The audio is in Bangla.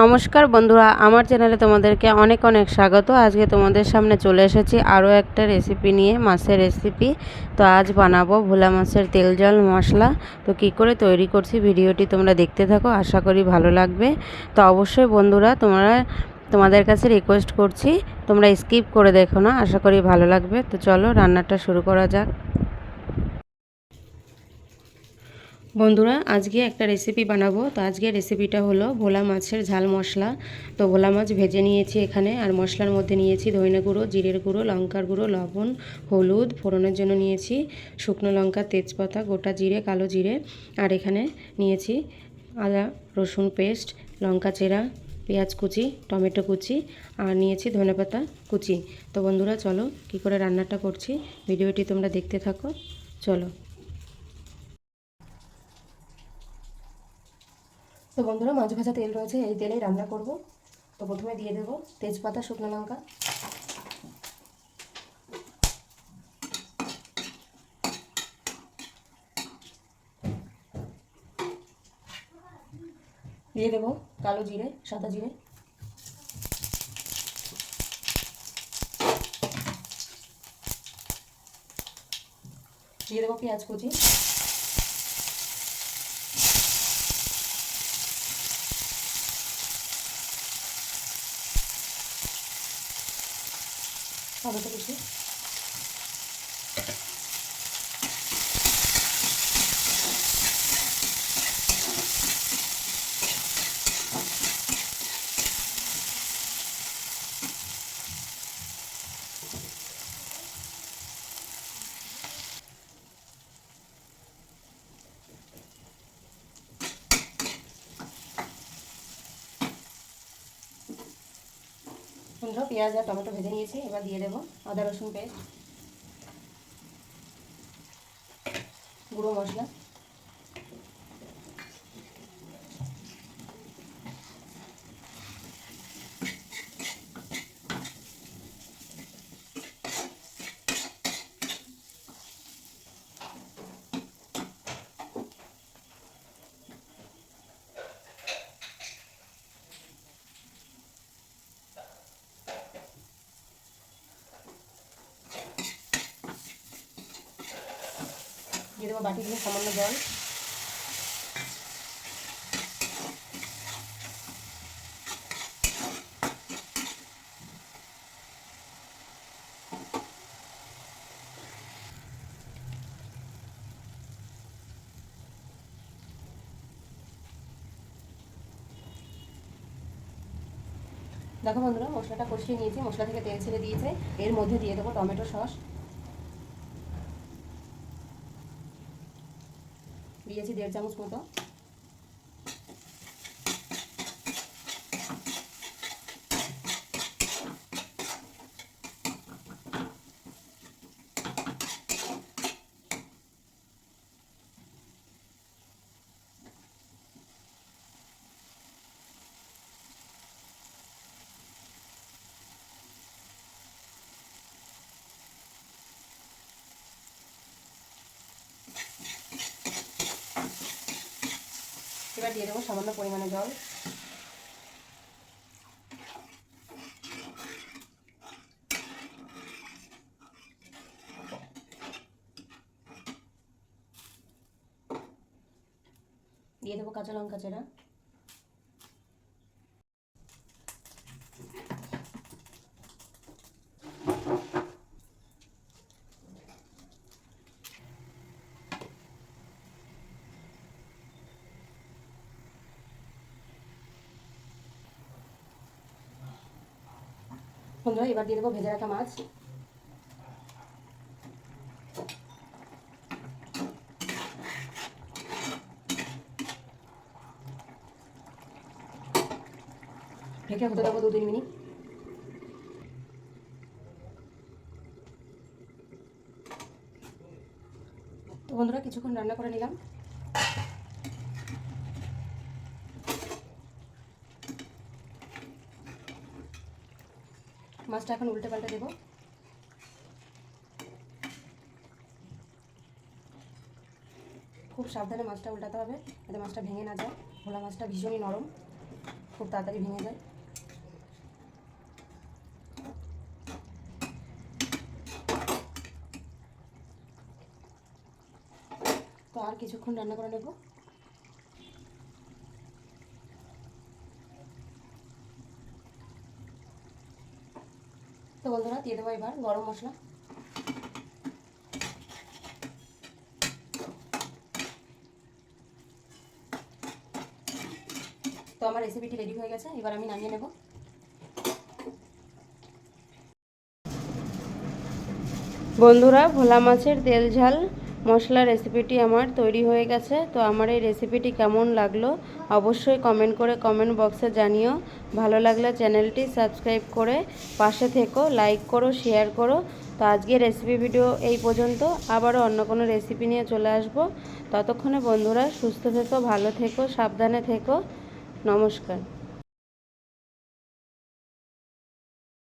নমস্কার বন্ধুরা, আমার চ্যানেলে তোমাদেরকে অনেক অনেক স্বাগত। আজকে তোমাদের সামনে চলে এসেছি আরও একটা রেসিপি নিয়ে, মাছের রেসিপি তো আজ বানাবো ভোলা মাছের তেল জল মশলা। তো কি করে তৈরি করছি ভিডিওটি তোমরা দেখতে থাকো, আশা করি ভালো লাগবে। তো অবশ্যই বন্ধুরা, তোমরা, তোমাদের কাছে রিকোয়েস্ট করছি, তোমরা স্কিপ করে দেখো না, আশা করি ভালো লাগবে। তো চলো রান্নাটা শুরু করা যাক। বন্ধুরা, আজকে একটা রেসিপি বানাবো। তো আজকে রেসিপিটা হলো ভোলা মাছের ঝাল মশলা। তো ভোলা মাছ ভেজে নিয়েছি এখানে, আর মশলার মধ্যে নিয়েছি ধনে গুঁড়ো, জিরের গুঁড়ো, লঙ্কার গুঁড়ো, লবণ, হলুদ ফোড়নের জন্য নিয়েছি, শুকনো লঙ্কা, তেজপাতা, গোটা জিরে, কালো জিরে, আর এখানে নিয়েছি আদা, রসুন পেস্ট, লঙ্কা চেরা, পেঁয়াজ কুচি, টমেটো কুচি, আর নিয়েছি ধনেপাতা কুচি। তো বন্ধুরা, চলো কি করে রান্নাটা করছি, ভিডিওটি তোমরা দেখতে থাকো, চলো। তো বন্ধুরা, মাছ ভাজা তেল রয়েছে, এই তেলেই রান্না করব। তো প্রথমে দিয়ে দেব তেজপাতা, শুকনো লঙ্কা। দিয়ে দেব কালো জিরে, সাদা জিরে। দিয়ে দেবো পেঁয়াজ কুচি। টমেটো কুচি বন্ধুরা পেঁয়াজ আর টমেটো ভেজে নিয়েছি এবার দিয়ে দেবো আদা রসুন পেস্ট গুঁড়ো মশলা। দিয়ে দেবো বাটি দিয়ে সামান্য জল। দেখো বন্ধুরা, মশলাটা কষিয়ে নিয়েছি, মশলা থেকে তেল ছেড়ে দিয়েছে। এর মধ্যে দিয়ে দেবো টমেটো সস। দিয়েছি দেড় চামচ মতো। এবার দিয়ে দেবো সামান্য পরিমাণে জল। দিয়ে দেবো কাঁচা লঙ্কা চেরা। বন্ধুরা এবার দিয়ে দেবো ভেজে রাখা মাছ। ঢেকে হতে দেবো দু তিন মিনিট। তো বন্ধুরা, কিছুক্ষণ রান্না করে নিলাম। মাছটা এখন উল্টে পাল্টে দেবো। খুব সাবধানে মাছটা উল্টাতে হবে, যাতে মাছটা ভেঙে না যায়। ভোলা মাছটা ভীষণই নরম, খুব তাড়াতাড়ি ভেঙে যায়। তো আর কিছুক্ষণ রান্না করে নেব। তো বন্ধুরা দিয়ে দেবো এবার গরম মশলা। তো আমার রেসিপিটি রেডি হয়ে গেছে, এবার আমি নামিয়ে নেব। বন্ধুরা, ভোলা মাছের তেল ঝাল মশলা রেসিপিটি আমার তৈরি হয়ে গেছে, তো আমার এই রেসিপিটি কেমন লাগল অবশ্যই কমেন্ট করে কমেন্ট বক্সে জানিও। ভালো লাগলে চ্যানেলটি সাবস্ক্রাইব করে পাশে থেকো লাইক করো শেয়ার করো। তো আজকে রেসিপি ভিডিও এই পর্যন্ত। আবারও অন্য কোনো রেসিপি নিয়ে চলে আসব। ততক্ষণে বন্ধুরা সুস্থ থেকো, ভালো থেকো, সাবধানে থেকো। নমস্কার।